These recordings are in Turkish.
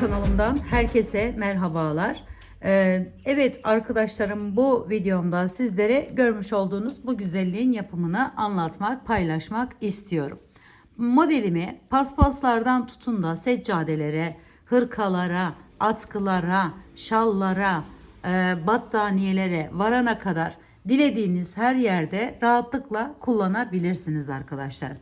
kanalımdan herkese merhabalar. Ee, evet arkadaşlarım bu videomda sizlere görmüş olduğunuz bu güzelliğin yapımını anlatmak, paylaşmak istiyorum. Modelimi paspaslardan tutun da seccadelere, hırkalara, atkılara, şallara, e, battaniyelere varana kadar dilediğiniz her yerde rahatlıkla kullanabilirsiniz arkadaşlar.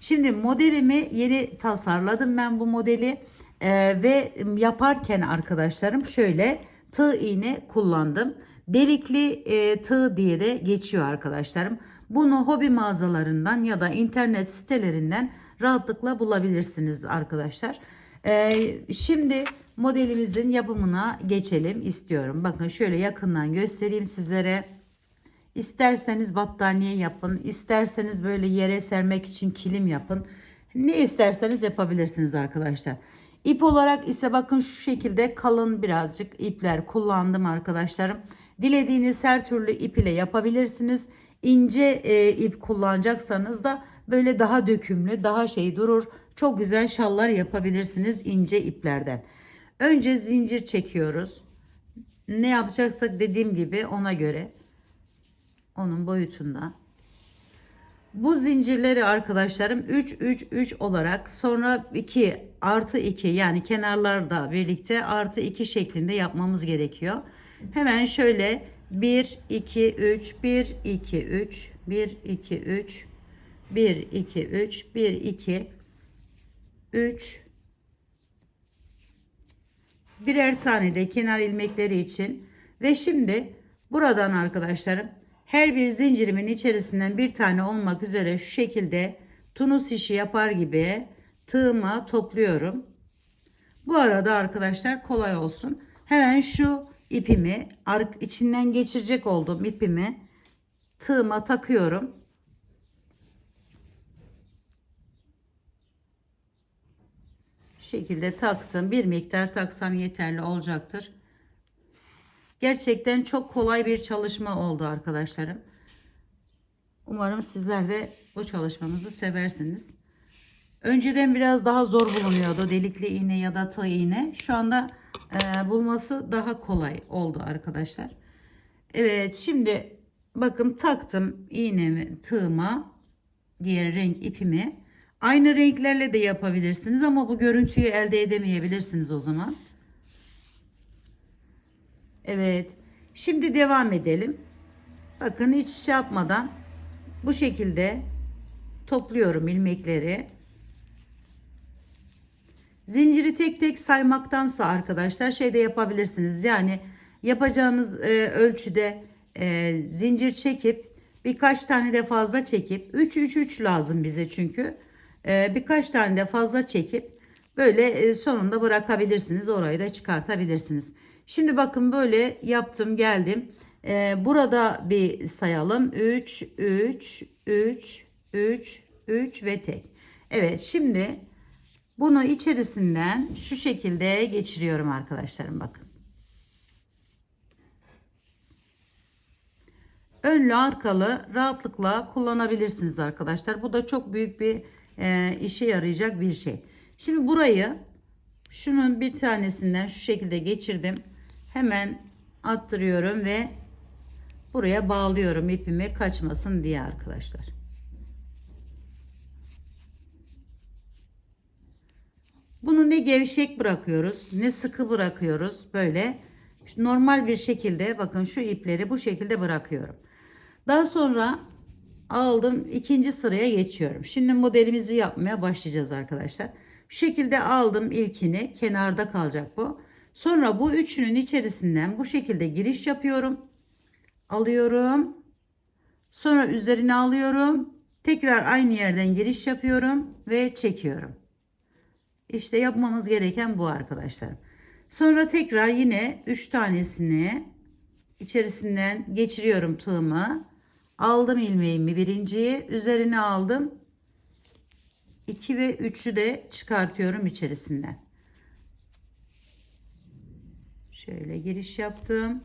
Şimdi modelimi yeni tasarladım ben bu modeli Ee, ve yaparken arkadaşlarım şöyle tığ iğne kullandım. Delikli e, tığ diye de geçiyor arkadaşlarım. Bunu hobi mağazalarından ya da internet sitelerinden rahatlıkla bulabilirsiniz arkadaşlar. Ee, şimdi modelimizin yapımına geçelim istiyorum. Bakın şöyle yakından göstereyim sizlere. İsterseniz battaniye yapın, isterseniz böyle yere sermek için kilim yapın. Ne isterseniz yapabilirsiniz arkadaşlar. İp olarak ise bakın şu şekilde kalın birazcık ipler kullandım arkadaşlarım. Dilediğiniz her türlü ip ile yapabilirsiniz. İnce e, ip kullanacaksanız da böyle daha dökümlü, daha şey durur. Çok güzel şallar yapabilirsiniz ince iplerden. Önce zincir çekiyoruz. Ne yapacaksak dediğim gibi ona göre onun boyutunda. Bu zincirleri arkadaşlarım 3 3 3 olarak sonra 2 artı 2 yani kenarlarda birlikte artı 2 şeklinde yapmamız gerekiyor. Hemen şöyle 1 2 3 1 2 3 1 2 3 1 2 3 1 2 3 birer tane de kenar ilmekleri için ve şimdi buradan arkadaşlarım her bir zincirimin içerisinden bir tane olmak üzere şu şekilde tunus işi yapar gibi tığıma topluyorum. Bu arada arkadaşlar kolay olsun. Hemen şu ipimi içinden geçirecek olduğum ipimi tığıma takıyorum. Şekilde taktım. Bir miktar taksam yeterli olacaktır. Gerçekten çok kolay bir çalışma oldu arkadaşlarım. Umarım sizler de bu çalışmamızı seversiniz. Önceden biraz daha zor bulunuyordu delikli iğne ya da tığ iğne. Şu anda e, bulması daha kolay oldu arkadaşlar. Evet şimdi bakın taktım iğnemi tığıma diğer renk ipimi. Aynı renklerle de yapabilirsiniz ama bu görüntüyü elde edemeyebilirsiniz o zaman. Evet. Şimdi devam edelim. Bakın hiç şey yapmadan bu şekilde topluyorum ilmekleri. Zinciri tek tek saymaktansa arkadaşlar şey de yapabilirsiniz. Yani yapacağınız e, ölçüde e, zincir çekip birkaç tane de fazla çekip 3 3 3 lazım bize çünkü. E, birkaç tane de fazla çekip böyle e, sonunda bırakabilirsiniz. Orayı da çıkartabilirsiniz. Şimdi bakın böyle yaptım geldim. Ee, burada bir sayalım. 3, 3, 3, 3, 3 ve tek. Evet şimdi bunu içerisinden şu şekilde geçiriyorum arkadaşlarım bakın. Önlü arkalı rahatlıkla kullanabilirsiniz arkadaşlar. Bu da çok büyük bir e, işe yarayacak bir şey. Şimdi burayı şunun bir tanesinden şu şekilde geçirdim hemen attırıyorum ve buraya bağlıyorum ipimi kaçmasın diye arkadaşlar. Bunu ne gevşek bırakıyoruz ne sıkı bırakıyoruz böyle normal bir şekilde bakın şu ipleri bu şekilde bırakıyorum. Daha sonra aldım ikinci sıraya geçiyorum. Şimdi modelimizi yapmaya başlayacağız arkadaşlar. Şu şekilde aldım ilkini kenarda kalacak bu. Sonra bu üçünün içerisinden bu şekilde giriş yapıyorum. Alıyorum. Sonra üzerine alıyorum. Tekrar aynı yerden giriş yapıyorum ve çekiyorum. İşte yapmamız gereken bu arkadaşlar. Sonra tekrar yine 3 tanesini içerisinden geçiriyorum tığımı. Aldım ilmeğimi birinciyi üzerine aldım. 2 ve 3'ü de çıkartıyorum içerisinden. Şöyle giriş yaptım.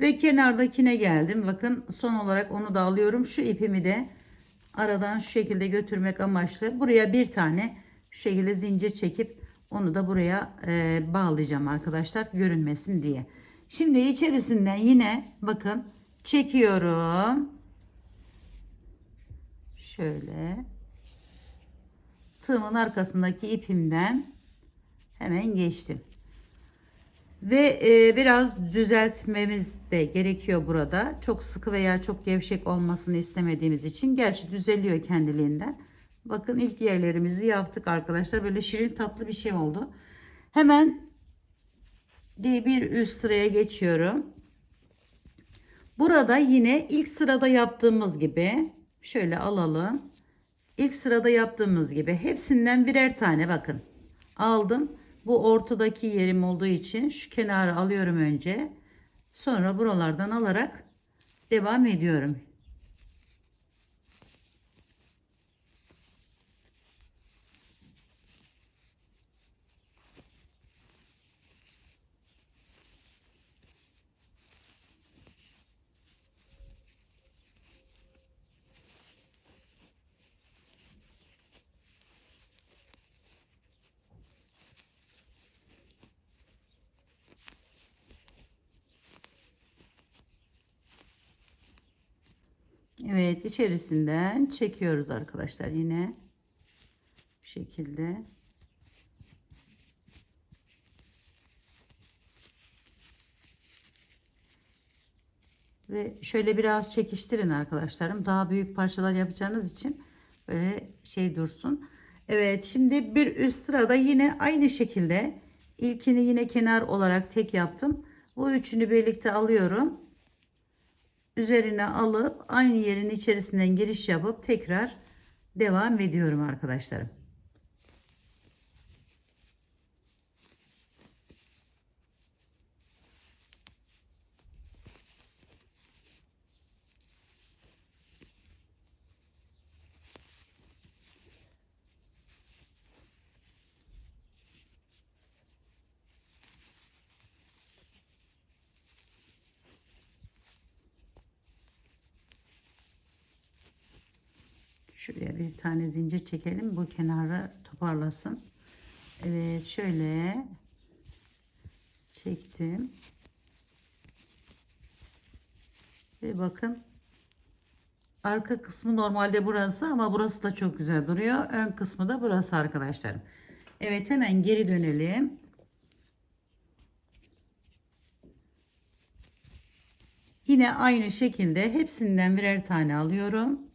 ve kenardakine geldim bakın son olarak onu da alıyorum şu ipimi de aradan şu şekilde götürmek amaçlı. Buraya bir tane şu şekilde zincir çekip onu da buraya e, bağlayacağım arkadaşlar. Görünmesin diye. Şimdi içerisinden yine bakın çekiyorum. Şöyle. Tığımın arkasındaki ipimden hemen geçtim. Ve e, biraz düzeltmemiz de gerekiyor burada. Çok sıkı veya çok gevşek olmasını istemediğimiz için. Gerçi düzeliyor kendiliğinden. Bakın ilk yerlerimizi yaptık arkadaşlar. Böyle şirin tatlı bir şey oldu. Hemen bir üst sıraya geçiyorum. Burada yine ilk sırada yaptığımız gibi şöyle alalım. İlk sırada yaptığımız gibi hepsinden birer tane bakın. Aldım. Bu ortadaki yerim olduğu için şu kenarı alıyorum önce. Sonra buralardan alarak devam ediyorum. Evet içerisinden çekiyoruz arkadaşlar yine bu şekilde. Ve şöyle biraz çekiştirin arkadaşlarım. Daha büyük parçalar yapacağınız için böyle şey dursun. Evet şimdi bir üst sırada yine aynı şekilde ilkini yine kenar olarak tek yaptım. Bu üçünü birlikte alıyorum üzerine alıp aynı yerin içerisinden giriş yapıp tekrar devam ediyorum arkadaşlarım. Şuraya bir tane zincir çekelim. Bu kenarı toparlasın. Evet şöyle çektim. Ve bakın arka kısmı normalde burası ama burası da çok güzel duruyor. Ön kısmı da burası arkadaşlarım. Evet hemen geri dönelim. Yine aynı şekilde hepsinden birer tane alıyorum.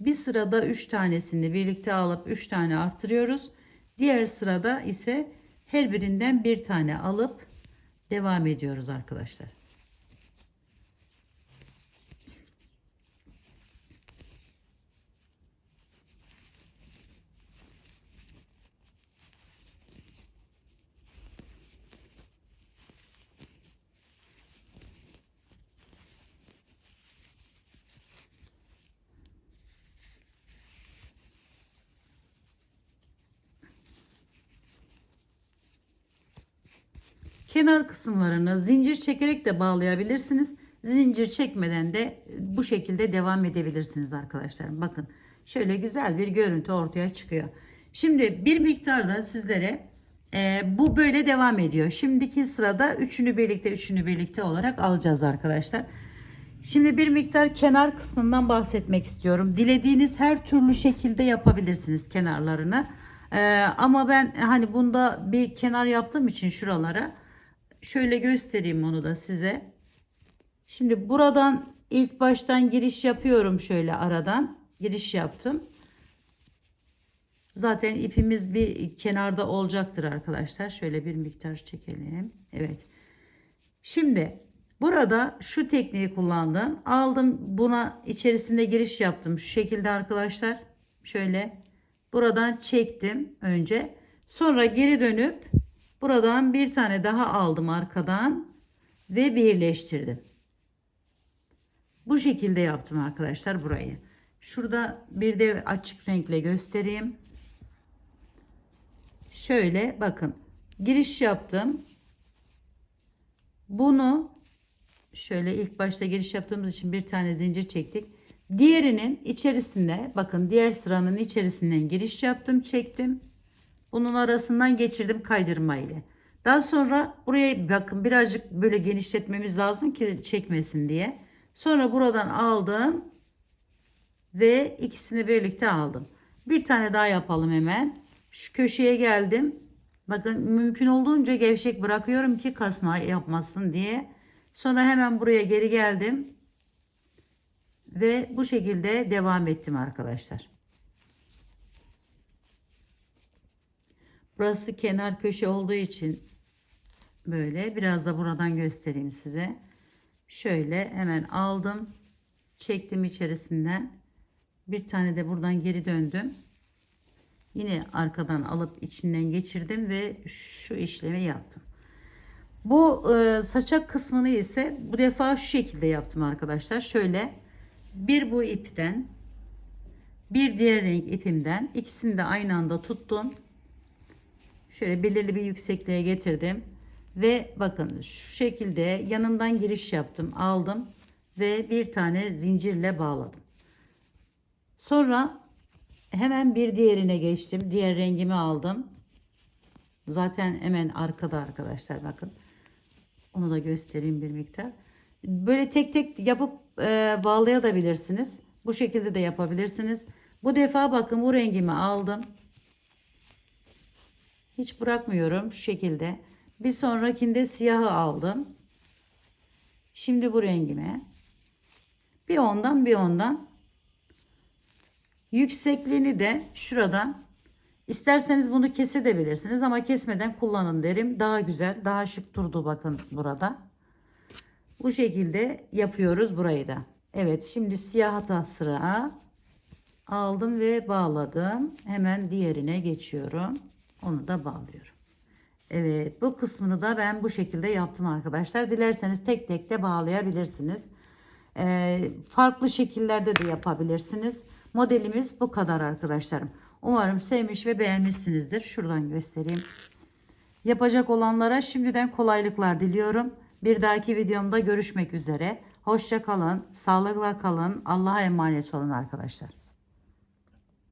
Bir sırada 3 tanesini birlikte alıp 3 tane arttırıyoruz. Diğer sırada ise her birinden bir tane alıp devam ediyoruz arkadaşlar. Kenar kısımlarını zincir çekerek de bağlayabilirsiniz. Zincir çekmeden de bu şekilde devam edebilirsiniz arkadaşlar. Bakın şöyle güzel bir görüntü ortaya çıkıyor. Şimdi bir miktarda sizlere e, bu böyle devam ediyor. Şimdiki sırada üçünü birlikte üçünü birlikte olarak alacağız arkadaşlar. Şimdi bir miktar kenar kısmından bahsetmek istiyorum. Dilediğiniz her türlü şekilde yapabilirsiniz kenarlarını. Ee, ama ben hani bunda bir kenar yaptığım için şuralara şöyle göstereyim onu da size. Şimdi buradan ilk baştan giriş yapıyorum şöyle aradan. Giriş yaptım. Zaten ipimiz bir kenarda olacaktır arkadaşlar. Şöyle bir miktar çekelim. Evet. Şimdi burada şu tekniği kullandım. Aldım buna içerisinde giriş yaptım. Şu şekilde arkadaşlar. Şöyle buradan çektim önce. Sonra geri dönüp Buradan bir tane daha aldım arkadan ve birleştirdim. Bu şekilde yaptım arkadaşlar burayı. Şurada bir de açık renkle göstereyim. Şöyle bakın giriş yaptım. Bunu şöyle ilk başta giriş yaptığımız için bir tane zincir çektik. Diğerinin içerisinde bakın diğer sıranın içerisinden giriş yaptım çektim. Bunun arasından geçirdim kaydırma ile. Daha sonra buraya bakın birazcık böyle genişletmemiz lazım ki çekmesin diye. Sonra buradan aldım ve ikisini birlikte aldım. Bir tane daha yapalım hemen. Şu köşeye geldim. Bakın mümkün olduğunca gevşek bırakıyorum ki kasma yapmasın diye. Sonra hemen buraya geri geldim. Ve bu şekilde devam ettim arkadaşlar. Burası kenar köşe olduğu için böyle biraz da buradan göstereyim size. Şöyle hemen aldım. Çektim içerisinden. Bir tane de buradan geri döndüm. Yine arkadan alıp içinden geçirdim ve şu işlemi yaptım. Bu e, saçak kısmını ise bu defa şu şekilde yaptım arkadaşlar. Şöyle bir bu ipten bir diğer renk ipimden ikisini de aynı anda tuttum. Şöyle belirli bir yüksekliğe getirdim. Ve bakın şu şekilde yanından giriş yaptım. Aldım ve bir tane zincirle bağladım. Sonra hemen bir diğerine geçtim. Diğer rengimi aldım. Zaten hemen arkada arkadaşlar bakın. Onu da göstereyim bir miktar. Böyle tek tek yapıp e, bağlayabilirsiniz. Bu şekilde de yapabilirsiniz. Bu defa bakın bu rengimi aldım. Hiç bırakmıyorum şu şekilde. Bir sonrakinde siyahı aldım. Şimdi bu rengime. Bir ondan bir ondan. Yüksekliğini de şuradan isterseniz bunu kesebilirsiniz ama kesmeden kullanın derim. Daha güzel, daha şık durdu bakın burada. Bu şekilde yapıyoruz burayı da. Evet şimdi siyah sıra aldım ve bağladım. Hemen diğerine geçiyorum. Onu da bağlıyorum. Evet bu kısmını da ben bu şekilde yaptım arkadaşlar. Dilerseniz tek tek de bağlayabilirsiniz. Ee, farklı şekillerde de yapabilirsiniz. Modelimiz bu kadar arkadaşlarım. Umarım sevmiş ve beğenmişsinizdir. Şuradan göstereyim. Yapacak olanlara şimdiden kolaylıklar diliyorum. Bir dahaki videomda görüşmek üzere. Hoşça kalın, sağlıkla kalın, Allah'a emanet olun arkadaşlar.